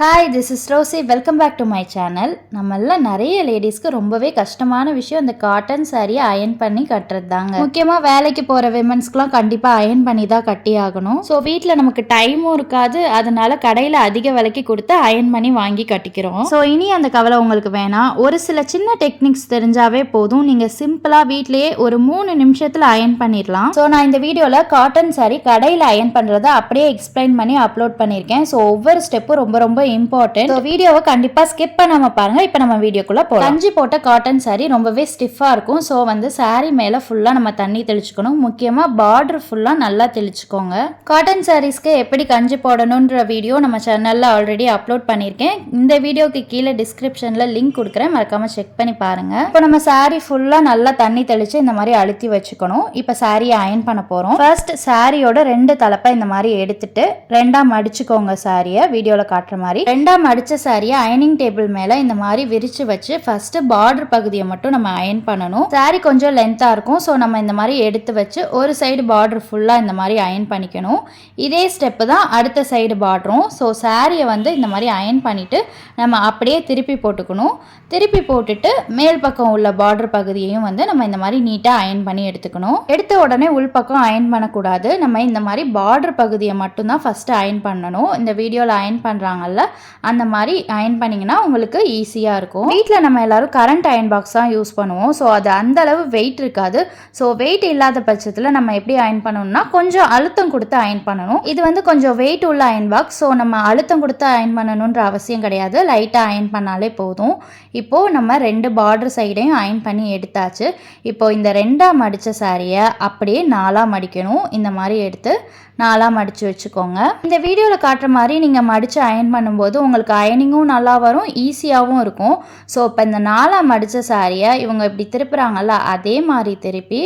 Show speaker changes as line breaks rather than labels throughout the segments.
Hi this is Rosy welcome back to my channel நம்மள நிறைய லேடிஸ்க்கு ரொம்பவே கஷ்டமான விஷயம் இந்த காட்டன் சாரியை அயன் பண்ணி கட்டுறது தாங்க முக்கியமாக வேலைக்கு போகிற விமன்ஸ்க்குலாம் கண்டிப்பாக அயன் பண்ணி தான் கட்டி ஆகணும். ஸோ வீட்டில் நமக்கு டைமும் இருக்காது. அதனால கடையில் அதிக விலைக்கு கொடுத்து அயன் பண்ணி வாங்கி கட்டிக்கிறோம். ஸோ இனி அந்த கவலை உங்களுக்கு வேணாம். ஒரு சில சின்ன டெக்னிக்ஸ் தெரிஞ்சாவே போதும். நீங்கள் சிம்பிளாக வீட்லேயே ஒரு மூணு நிமிஷத்தில் அயன் பண்ணிடலாம். ஸோ நான் இந்த வீடியோவில் காட்டன் சாரி கடையில் அயன் பண்ணுறதை அப்படியே எக்ஸ்பிளைன் பண்ணி அப்லோட் பண்ணியிருக்கேன். ஸோ ஒவ்வொரு ஸ்டெப்பும் ரொம்ப ரொம்ப இம்பார்ட்டன்ட் வீடியோவை கண்டிப்பாக ஸ்கிப் பண்ணாம பாருங்க. இப்போ நம்ம வீடியோக்குள்ள போகலாம் கஞ்சி போட்ட காட்டன் saree ரொம்பவே ஸ்டிஃபாக இருக்கும். ஸோ வந்து saree மேலே ஃபுல்லாக நம்ம தண்ணி தெளிச்சுக்கணும். முக்கியமாக பார்டர் ஃபுல்லாக நல்லா தெளிச்சுக்கோங்க. காட்டன் சாரீஸ்க்கு எப்படி கஞ்சி போடணுன்ற வீடியோ நம்ம சேனலில் ஆல்ரெடி அப்லோட் பண்ணியிருக்கேன். இந்த வீடியோக்கு கீழே டிஸ்கிரிப்ஷனில் லிங்க் கொடுக்குறேன். மறக்காம செக் பண்ணி பாருங்க. இப்போ நம்ம saree ஃபுல்லாக நல்லா தண்ணி தெளிச்சு இந்த மாதிரி அழுத்தி வச்சுக்கணும். இப்போ சாரியை அயன் பண்ண போகிறோம் ஃபர்ஸ்ட் சாரியோட ரெண்டு தலைப்பை இந்த மாதிரி எடுத்துட்டு ரெண்டா மடிச்சுக்கோங்க சாரியை வீடியோவில் காட்டுற மாதிரி ரெண்டாம் அடித்த சாரியை அயனிங் டேபிள் மேலே இந்த மாதிரி விரிச்சு வச்சு ஃபர்ஸ்ட் பார்டர் பகுதியை மட்டும் நம்ம அயன் பண்ணணும். சாரி கொஞ்சம் லென்த்தாக இருக்கும் ஸோ நம்ம இந்த மாதிரி எடுத்து வச்சு ஒரு சைடு பார்டர் ஃபுல்லாக இந்த மாதிரி அயன் பண்ணிக்கணும். இதே ஸ்டெப்பு தான் அடுத்த சைடு பார்டரும் ஸோ சாரியை வந்து இந்த மாதிரி அயன் பண்ணிட்டு நம்ம அப்படியே திருப்பி போட்டுக்கணும். திருப்பி போட்டுட்டு மேல் பக்கம் உள்ள பார்டர் பகுதியையும் வந்து நம்ம இந்த மாதிரி நீட்டாக அயன் பண்ணி எடுத்துக்கணும். எடுத்த உடனே உள் பக்கம் அயன் பண்ணக்கூடாது. நம்ம இந்த மாதிரி பார்டர் பகுதியை மட்டும்தான் ஃபஸ்ட்டு அயன் பண்ணணும். இந்த வீடியோவில் அயன் பண்ணுறாங்கல்ல அந்த மாதிரி அயன் பண்ணிங்கன்னா உங்களுக்கு ஈஸியாக இருக்கும். வீட்டில் நம்ம எல்லாரும் கரண்ட் அயன் பாக்ஸ் தான் யூஸ் பண்ணுவோம். ஸோ அது அந்த அளவு வெயிட் இருக்காது. ஸோ வெயிட் இல்லாத பட்சத்தில் நம்ம எப்படி அயன் பண்ணணும்னா கொஞ்சம் அழுத்தம் கொடுத்து அயன் பண்ணணும். இது வந்து கொஞ்சம் வெயிட் உள்ள அயன் பாக்ஸ் ஸோ நம்ம அழுத்தம் கொடுத்து அயன் பண்ணணுன்ற அவசியம் கிடையாது. லைட்டாக அயன் பண்ணாலே போதும். இப்போது நம்ம ரெண்டு பார்டர் சைடையும் அயன் பண்ணி எடுத்தாச்சு. இப்போ இந்த ரெண்டாக மடித்த சாரியை அப்படியே நாலாக மடிக்கணும். இந்த மாதிரி எடுத்து நாலாக மடித்து வச்சுக்கோங்க. இந்த வீடியோவில் காட்டுற மாதிரி நீங்கள் மடித்து அயன் பண்ணும்போது உங்களுக்கு அயனிங்கும் நல்லா வரும் ஈஸியாகவும் இருக்கும். ஸோ இப்போ இந்த நாலாம் மடித்த சாரியை இவங்க இப்படி திருப்புறாங்கல்ல அதே மாதிரி திருப்பி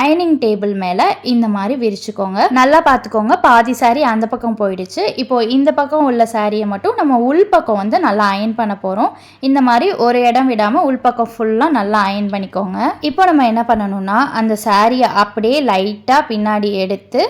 அயனிங் டேபிள் மேலே இந்த மாதிரி விரிச்சுக்கோங்க. நல்லா பார்த்துக்கோங்க பாதி சாரி அந்த பக்கம் போயிடுச்சு. இப்போ இந்த பக்கம் உள்ள சாரியை மட்டும் நம்ம உள் பக்கம் வந்து நல்லா அயன் பண்ண போகிறோம் இந்த மாதிரி ஒரு இடம் விடாமல் உள் பக்கம் ஃபுல்லாக நல்லா அயன் பண்ணிக்கோங்க. இப்போ நம்ம என்ன பண்ணணும்னா அந்த சாரியை அப்படியே லைட்டாக பின்னாடி எடுத்து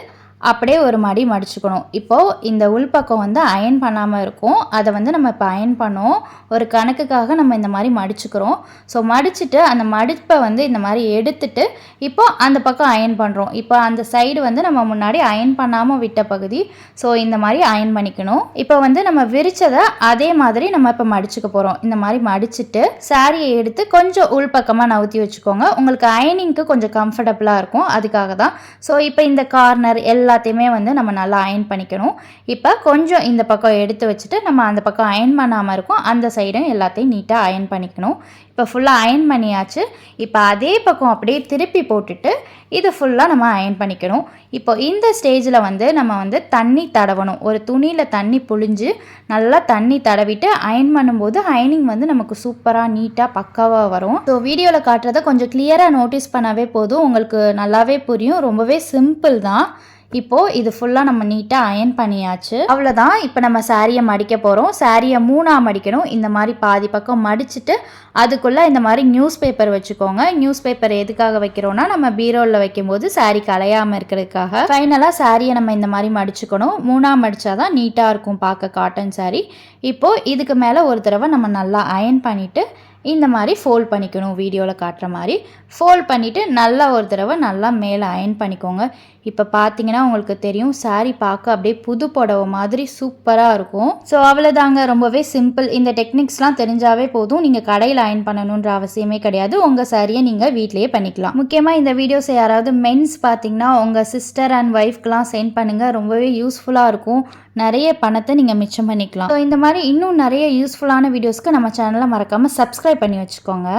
அப்படியே ஒரு மடி மடிச்சுக்கணும். இப்போது இந்த உள்பக்கம் வந்து அயன் பண்ணாமல் இருக்கும். அதை வந்து நம்ம இப்போ அயன் பண்ணோம். ஒரு கணக்குக்காக நம்ம இந்த மாதிரி மடிச்சுக்கிறோம். ஸோ மடிச்சுட்டு அந்த மடிப்பை வந்து இந்த மாதிரி எடுத்துட்டு இப்போ அந்த பக்கம் அயன் பண்ணுறோம் இப்போ அந்த சைடு வந்து நம்ம முன்னாடி அயன் பண்ணாமல் விட்ட பகுதி. ஸோ இந்த மாதிரி அயன் பண்ணிக்கணும். இப்போ வந்து நம்ம விரிச்சதை அதே மாதிரி நம்ம இப்போ மடிச்சுக்க போகிறோம் இந்த மாதிரி மடிச்சுட்டு சாரியை எடுத்து கொஞ்சம் உள்பக்கமாக நவுத்தி வச்சுக்கோங்க. உங்களுக்கு அயனிங்க்கு கொஞ்சம் கம்ஃபர்டபுளாக இருக்கும். அதுக்காக தான். ஸோ இப்போ இந்த கார்னர் எல்லாத்தையுமே வந்து நம்ம நல்லா அயன் பண்ணிக்கணும். இப்போ கொஞ்சம் இந்த பக்கம் எடுத்து வச்சுட்டு நம்ம அந்த பக்கம் அயன் பண்ணாமல் இருக்கும். அந்த சைடும் எல்லாத்தையும் நீட்டாக அயன் பண்ணிக்கணும். இப்போ ஃபுல்லாக அயன் பண்ணியாச்சு. இப்போ அதே பக்கம் அப்படியே திருப்பி போட்டுட்டு இது ஃபுல்லாக நம்ம அயன் பண்ணிக்கணும். இப்போ இந்த ஸ்டேஜில் வந்து நம்ம வந்து தண்ணி தடவணும். ஒரு துணியில் தண்ணி புழிஞ்சு நல்லா தண்ணி தடவிட்டு அயன் பண்ணும்போது அயனிங் வந்து நமக்கு சூப்பராக நீட்டாக பக்காவாக வரும். ஸோ வீடியோவில் காட்டுறதை கொஞ்சம் கிளியராக நோட்டீஸ் பண்ணாவே போதும். உங்களுக்கு நல்லாவே புரியும். ரொம்பவே சிம்பிள் தான். இப்போது இது ஃபுல்லாக நம்ம நீட்டாக அயன் பண்ணியாச்சு. அவ்வளோதான் இப்போ நம்ம சாரியை மடிக்க போகிறோம் சாரியை மூணாக மடிக்கணும். இந்த மாதிரி பாதி பக்கம் மடிச்சுட்டு அதுக்குள்ளே இந்த மாதிரி நியூஸ் பேப்பர் வச்சுக்கோங்க. நியூஸ் பேப்பர் எதுக்காக வைக்கிறோன்னா நம்ம பீரோவில் வைக்கும்போது சாரி கலையாமல் இருக்கிறதுக்காக. ஃபைனலாக சாரியை நம்ம இந்த மாதிரி மடிச்சுக்கணும். மூணாக மடித்தாதான் நீட்டாக இருக்கும் பார்க்க காட்டன் சாரி இப்போது இதுக்கு மேலே ஒரு தடவை நம்ம நல்லா அயன் பண்ணிவிட்டு இந்த மாதிரி ஃபோல்ட் பண்ணிக்கணும். வீடியோவில் காட்டுற மாதிரி. ஃபோல்ட் பண்ணிவிட்டு நல்லா ஒரு தடவை நல்லா மேலே அயன் பண்ணிக்கோங்க. இப்போ பார்த்தீங்கன்னா உங்களுக்கு தெரியும் சாரீ பார்க்க அப்படியே புது புடவை மாதிரி சூப்பராக இருக்கும். ஸோ அவ்வளோதாங்க ரொம்பவே சிம்பிள் இந்த டெக்னிக்ஸ்லாம் தெரிஞ்சாவே போதும். நீங்கள் கடையில் அயன் பண்ணணுன்ற அவசியமே கிடையாது. உங்கள் சாரியை நீங்கள் வீட்லேயே பண்ணிக்கலாம். முக்கியமாக இந்த வீடியோஸை யாராவது மென்ஸ் பார்த்தீங்கன்னா உங்கள் சிஸ்டர் அண்ட் ஒய்ஃப்க்கெலாம் சென்ட் பண்ணுங்கள் ரொம்பவே யூஸ்ஃபுல்லாக இருக்கும். நிறைய பணத்தை நீங்கள் மிச்சம் பண்ணிக்கலாம். ஸோ இந்த மாதிரி இன்னும் நிறைய யூஸ்ஃபுல்லான வீடியோஸ்க்கு நம்ம சேனலை மறக்காமல் சப்ஸ்கிரைப் பண்ணி வச்சுக்கோங்க.